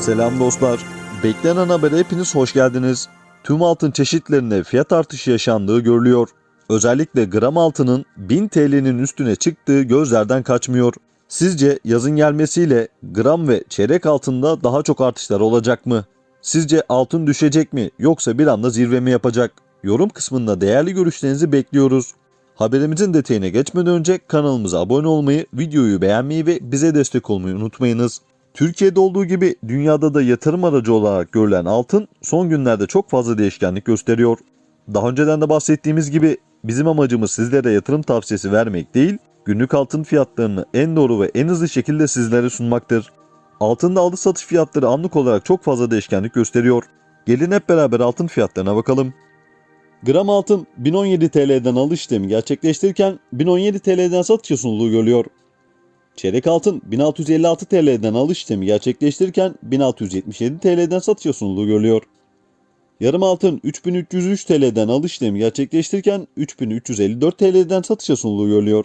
Selam dostlar. Beklenen habere hepiniz hoş geldiniz. Tüm altın çeşitlerinde fiyat artışı yaşandığı görülüyor. Özellikle gram altının 1000 TL'nin üstüne çıktığı gözlerden kaçmıyor. Sizce yazın gelmesiyle gram ve çeyrek altında daha çok artışlar olacak mı? Sizce altın düşecek mi yoksa bir anda zirve mi yapacak? Yorum kısmında değerli görüşlerinizi bekliyoruz. Haberimizin detayına geçmeden önce kanalımıza abone olmayı, videoyu beğenmeyi ve bize destek olmayı unutmayınız. Türkiye'de olduğu gibi dünyada da yatırım aracı olarak görülen altın son günlerde çok fazla değişkenlik gösteriyor. Daha önceden de bahsettiğimiz gibi bizim amacımız sizlere yatırım tavsiyesi vermek değil, günlük altın fiyatlarını en doğru ve en hızlı şekilde sizlere sunmaktır. Altında alış satış fiyatları anlık olarak çok fazla değişkenlik gösteriyor. Gelin hep beraber altın fiyatlarına bakalım. Gram altın 1017 TL'den alış işlemi gerçekleştirirken 1017 TL'den satış sunuluğu görülüyor. Çeyrek altın 1656 TL'den alış işlemi gerçekleştirirken 1677 TL'den satışa sunuluğu görülüyor. Yarım altın 3303 TL'den alış işlemi gerçekleştirirken 3354 TL'den satışa sunuluğu görülüyor.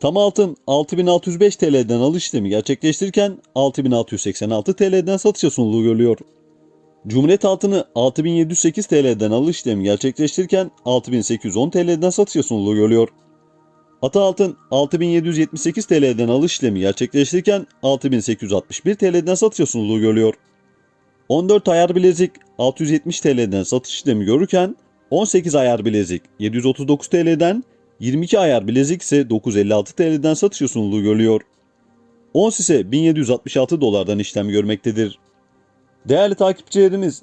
Tam altın 6605 TL'den alış işlemi gerçekleştirirken 6686 TL'den satışa sunuluğu görülüyor. Cumhuriyet altını 6708 TL'den alış işlemi gerçekleştirirken 6810 TL'den satışa sunuluğu görülüyor. Ata altın 6778 TL'den alış işlemi gerçekleştirirken 6861 TL'den satışa sunuluğu görülüyor. 14 ayar bilezik 670 TL'den satış işlemi görürken 18 ayar bilezik 739 TL'den 22 ayar bilezik ise 956 TL'den satışa sunuluğu görülüyor. Ons ise 1766 dolardan işlem görmektedir. Değerli takipçilerimiz,